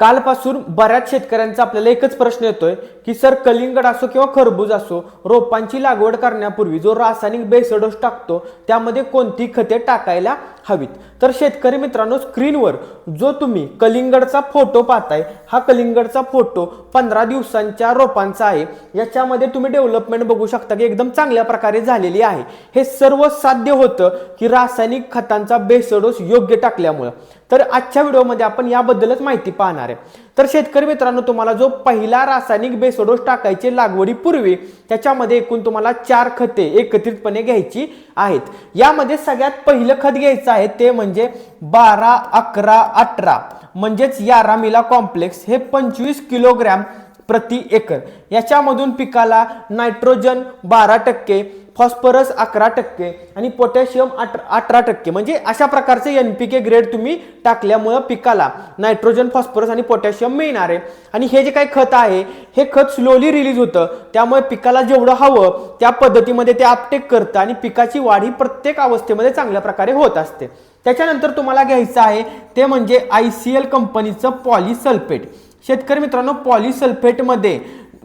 कालपासून बऱ्याच शेतकऱ्यांचा आपल्याला एकच प्रश्न येतोय की सर कलिंगड असो किंवा खरबूज असो रोपांची लागवड करण्यापूर्वी जो रासायनिक बेसडोस टाकतो त्यामध्ये कोणती खते टाकायला हवीत. तर शेतकरी मित्रांनो स्क्रीनवर जो तुम्ही कलिंगडचा फोटो पाहताय हा कलिंगडचा फोटो पंधरा दिवसांच्या रोपांचा आहे. याच्यामध्ये तुम्ही डेव्हलपमेंट बघू शकता की एकदम चांगल्या प्रकारे झालेली आहे. हे सर्व साध्य होतं की रासायनिक खतांचा बेसडोस योग्य टाकल्यामुळं. तर आजच्या व्हिडिओमध्ये आपण याबद्दलच माहिती पाहणार आहे. तर शेतकरी मित्रांनो तुम्हाला जो पहिला रासायनिक बेसोडोस टाकायचे लागवडीपूर्वी त्याच्यामध्ये एकूण तुम्हाला चार खते एकत्रितपणे घ्यायची आहेत. यामध्ये सगळ्यात पहिलं खत घ्यायचं आहे. ते म्हणजे बारा अकरा अठरा. म्हणजेच यारामिला कॉम्प्लेक्स हे पंचवीस किलोग्रॅम प्रति एकर. याच्यामधून पिकाला नायट्रोजन बारा टक्के फॉस्फरस अकरा टक्के आणि पोटॅशियम अठरा टक्के. म्हणजे अशा प्रकारचे एन पी के ग्रेड तुम्ही टाकल्यामुळं पिकाला नायट्रोजन फॉस्फरस आणि पोटॅशियम मिळणार आहे. आणि हे जे काही खत आहे हे खत स्लोली रिलीज होतं. त्यामुळे पिकाला जेवढं हवं त्या पद्धतीमध्ये ते अपटेक करतं आणि पिकाची वाढ ही प्रत्येक अवस्थेमध्ये चांगल्या प्रकारे होत असते. त्याच्यानंतर तुम्हाला घ्यायचं आहे ते म्हणजे आय सी एल कंपनीचं पॉलिसल्फेट शेतकरी मित्रांनो पॉलिसल्फेटमध्ये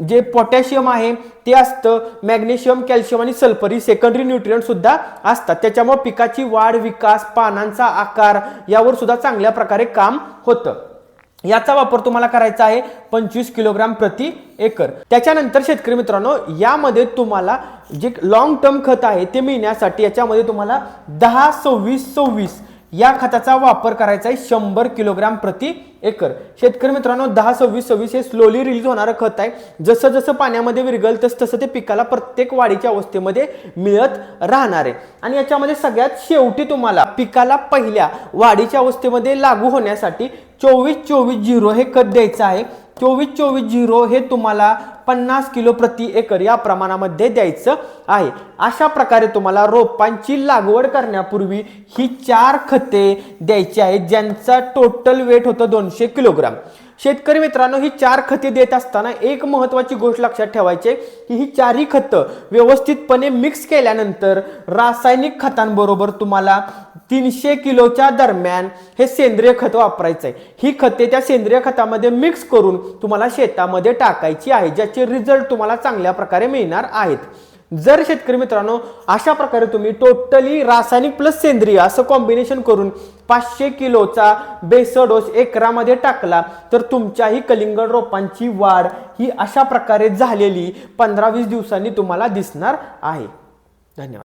जे पोटॅशियम आहे ते असतं मॅग्नेशियम कॅल्शियम आणि सल्फर ही सेकंडरी न्यूट्रियंट सुद्धा असतात. त्याच्यामुळे पिकाची वाढ विकास पानांचा आकार यावर सुद्धा चांगल्या प्रकारे काम होतं. याचा वापर तुम्हाला करायचा आहे पंचवीस किलोग्राम प्रति एकर. त्याच्यानंतर शेतकरी मित्रांनो यामध्ये तुम्हाला जे लॉंग टर्म खत आहे ते मिळण्यासाठी याच्यामध्ये तुम्हाला दहा सव्वीस सव्वीस या खताचा वापर करायचा आहे शंभर किलोग्राम प्रति एकर. शेतकरी मित्रांनो दहा सव्वीस सव्वीस हे स्लोली रिलीज होणारं खत आहे. जसं जसं पाण्यामध्ये विरगल तस तसं ते पिकाला प्रत्येक वाढीच्या अवस्थेमध्ये मिळत राहणार आहे. आणि याच्यामध्ये सगळ्यात शेवटी तुम्हाला पिकाला पहिल्या वाढीच्या अवस्थेमध्ये लागू होण्यासाठी चोवीस चोवीस झिरो हे खत द्यायचं आहे. चोवीस चोवीस झिरो हे तुम्हाला पन्नास किलो प्रति एकर या प्रमाणामध्ये द्यायचं आहे. अशा प्रकारे तुम्हाला रोपांची लागवड करण्यापूर्वी ही चार खते द्यायची आहेत ज्यांचा टोटल वेट होतं दोनशे किलोग्राम. शेतकरी मित्रांनो ही चार खते देत असताना एक महत्वाची गोष्ट लक्षात ठेवायची आहे की ही चारही खतं व्यवस्थितपणे मिक्स केल्यानंतर रासायनिक खतांबरोबर तुम्हाला तीनशे किलोच्या दरम्यान हे सेंद्रिय खत वापरायचं आहे. ही खते त्या सेंद्रिय खतामध्ये मिक्स करून तुम्हाला शेतामध्ये टाकायची आहे ज्याचे रिझल्ट तुम्हाला चांगल्या प्रकारे मिळणार आहेत. जर शेतकरी मित्रांनो अशा प्रकारे तुम्ही टोटली रासायनिक प्लस सेंद्रिय असं कॉम्बिनेशन करून पाचशे किलोचा बेसडोस एकरामध्ये टाकला तर तुमच्याही कलिंगड रोपांची वाढ ही अशा प्रकारे झालेली पंधरा वीस दिवसांनी तुम्हाला दिसणार आहे. धन्यवाद.